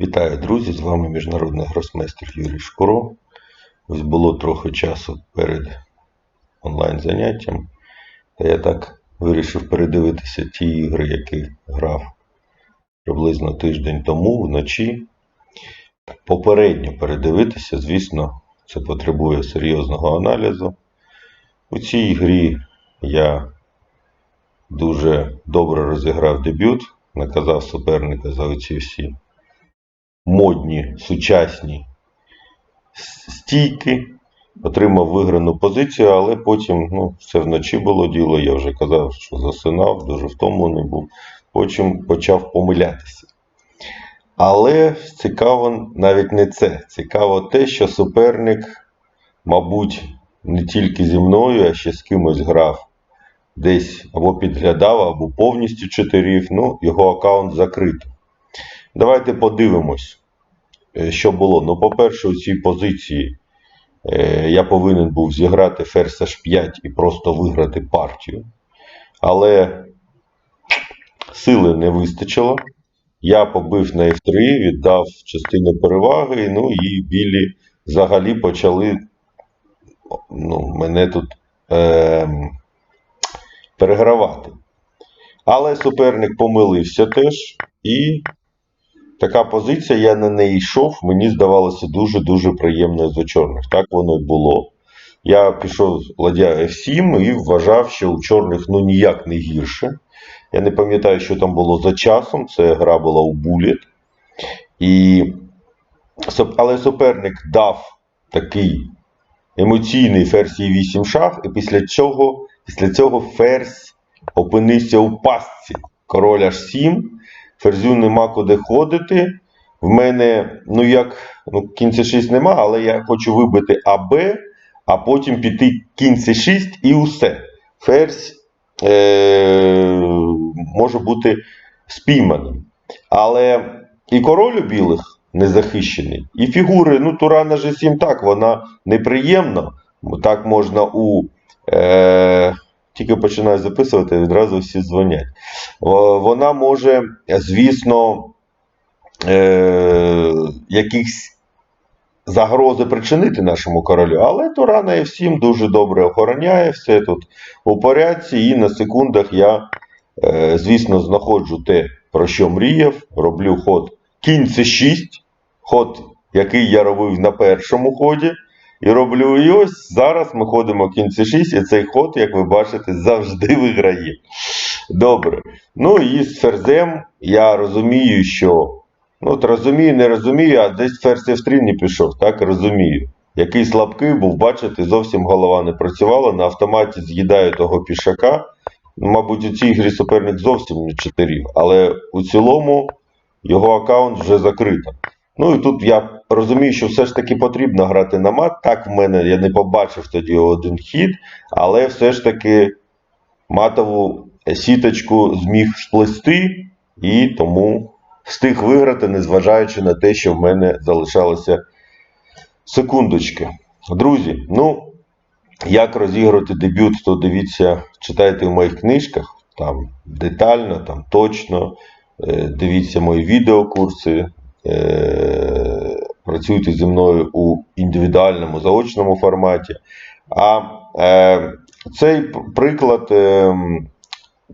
Вітаю, друзі! З вами міжнародний гросмейстер Юрій Шкуро. Ось було трохи часу перед онлайн заняттям. Та я так вирішив передивитися ті ігри, які грав приблизно тиждень тому вночі. Попередньо передивитися, звісно, це потребує серйозного аналізу. У цій грі я дуже добре розіграв дебют, наказав суперника за оці всі модні, сучасні стійки, отримав виграну позицію, але потім, ну, це вночі було діло, я вже казав, що засинав, дуже втомлений був, потім почав помилятися. Але цікаво навіть не це. Цікаво те, що суперник, мабуть, не тільки зі мною, а ще з кимось грав. Десь або підглядав, або повністю чотирів. Ну, його аккаунт закритий. Давайте подивимось, що було. Ну, по-перше, у цій позиції е, я повинен був зіграти ферзь H5 і просто виграти партію. Але сили не вистачило. Я побив на F3, віддав частину переваги, ну і білі взагалі почали ну, мене тут ем, перегравати. Але суперник помилився теж, і така позиція, я на неї йшов, мені здавалося дуже-дуже приємною за чорних. Так воно і було. Я пішов ладья F7 і вважав, що у чорних ну ніяк не гірше. Я не пам'ятаю, що там було за часом. Це гра була у Буліт. І... Але суперник дав такий емоційний ферзь 8 шах, і після цього, після цього ферзь опинився у пастці. Король H7, ферзю нема куди ходити. В мене, ну як, ну, кінь c6 нема, але я хочу вибити АБ, а потім піти кінь c6 і усе. Ферзь е- може бути спійманим. Але і король у білих не захищений, і фігури, ну, Тура на G7 так, вона неприємна. Так можна у. Е- тільки починаю записувати, відразу всі дзвонять. Вона може, звісно, е- якісь загрози причинити нашому королю, але Турана F7 дуже добре охороняє, все тут у порядці, і на секундах я, е, звісно, знаходжу те, про що мріяв, роблю ход кінь c6, ход, який я робив на першому ході. І роблю ось зараз ми ходимо кінь c6, і цей ход, як ви бачите, завжди виграє. Добре. Ну і з ферзем я розумію, що. Ну, от розумію, не розумію, а десь ферзь F3 не пішов, так розумію. Який слабкий був, бачите, зовсім голова не працювала, на автоматі з'їдаю того пішака. Мабуть, у цій грі суперник зовсім не чотирів, але у цілому його аккаунт вже закрито. Ну і тут я розумію, що все ж таки потрібно грати на мат. Так, в мене я не побачив тоді один хід, але все ж таки матову сіточку зміг сплести і тому встиг виграти, незважаючи на те, що в мене залишалося секундочки. Друзі, ну, як розіграти дебют, то дивіться, читайте в моїх книжках, там детально, там точно. Е, Дивіться мої відеокурси, е, працюйте зі мною у індивідуальному заочному форматі. А е, цей приклад, е,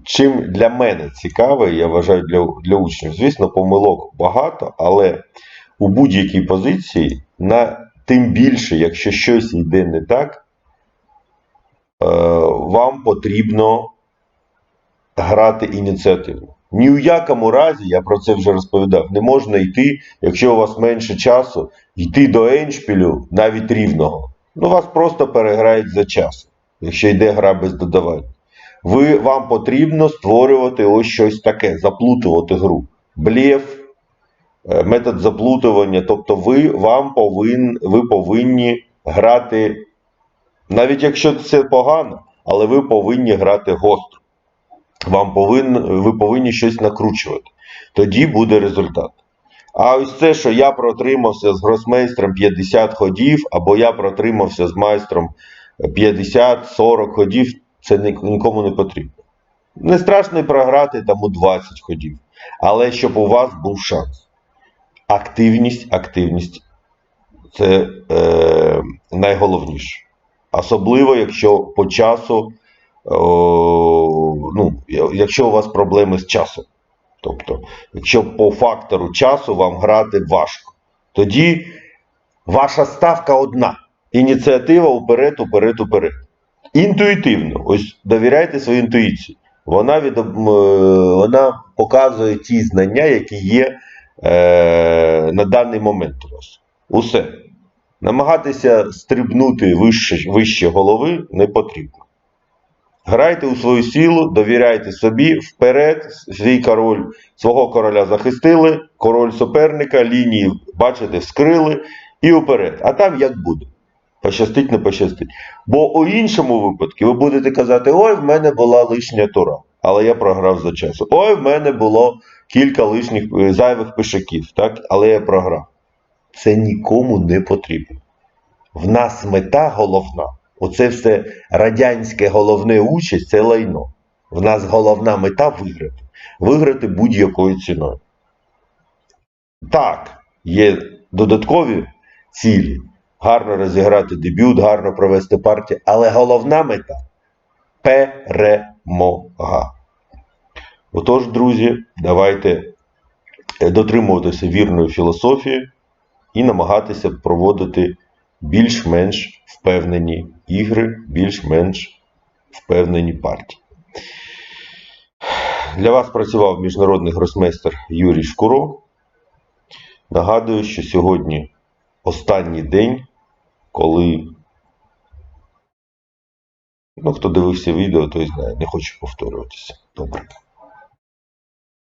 чим для мене цікавий, я вважаю для, для учнів, звісно, помилок багато, але у будь-якій позиції, на, тим більше, якщо щось йде не так, е, вам потрібно грати ініціативно. Ні у якому разі, я про це вже розповідав, не можна йти, якщо у вас менше часу, йти до еншпілю навіть рівного. Ну, вас просто переграють за часом, якщо йде гра без додавань. Ви, вам потрібно створювати ось щось таке, заплутувати гру. Блєф, е, метод заплутування. Тобто ви, вам повин, ви повинні грати, навіть якщо це погано, але ви повинні грати гостро. Вам повин, ви повинні щось накручувати. Тоді буде результат. А ось це, що я протримався з гросмейстром 50 ходів, або я протримався з майстром 50-40 ходів, це нікому не потрібно. Не страшно програти у 20 ходів, але щоб у вас був шанс. активність, активність це е, найголовніше. Особливо, якщо по часу, о, ну, якщо у вас проблеми з часом. Тобто, якщо по фактору часу вам грати важко, тоді ваша ставка одна. Ініціатива уперед, уперед, уперед. Інтуїтивно. Ось довіряйте своїй інтуїції. Вона, від, вона показує ті знання, які є е, на даний момент у вас. Усе. Намагатися стрибнути вище, вище голови не потрібно. Грайте у свою силу, довіряйте собі, вперед, свій король, свого короля захистили, король суперника, лінії, бачите, вскрили і вперед. А там як буде. Пощастить, не пощастить. Бо у іншому випадку ви будете казати: ой, в мене була лишня тура, але я програв за часу. Ой, в мене було кілька лишніх е, зайвих пішаків, так? але я програв. Це нікому не потрібно. В нас мета головна. Оце все радянське головне участь це лайно. В нас головна мета виграти. Виграти будь-якою ціною. Так, є додаткові цілі. Гарно розіграти дебют, гарно провести партію, але головна мета перемога. Отож, друзі, давайте е, дотримуватися вірної філософії і намагатися проводити більш-менш впевнені ігри, більш-менш впевнені партії. Для вас працював міжнародний гросмейстер Юрій Шкуро. Нагадую, що сьогодні останній день, коли. Ну, хто дивився відео, той знає, не хочу повторюватися. Добре.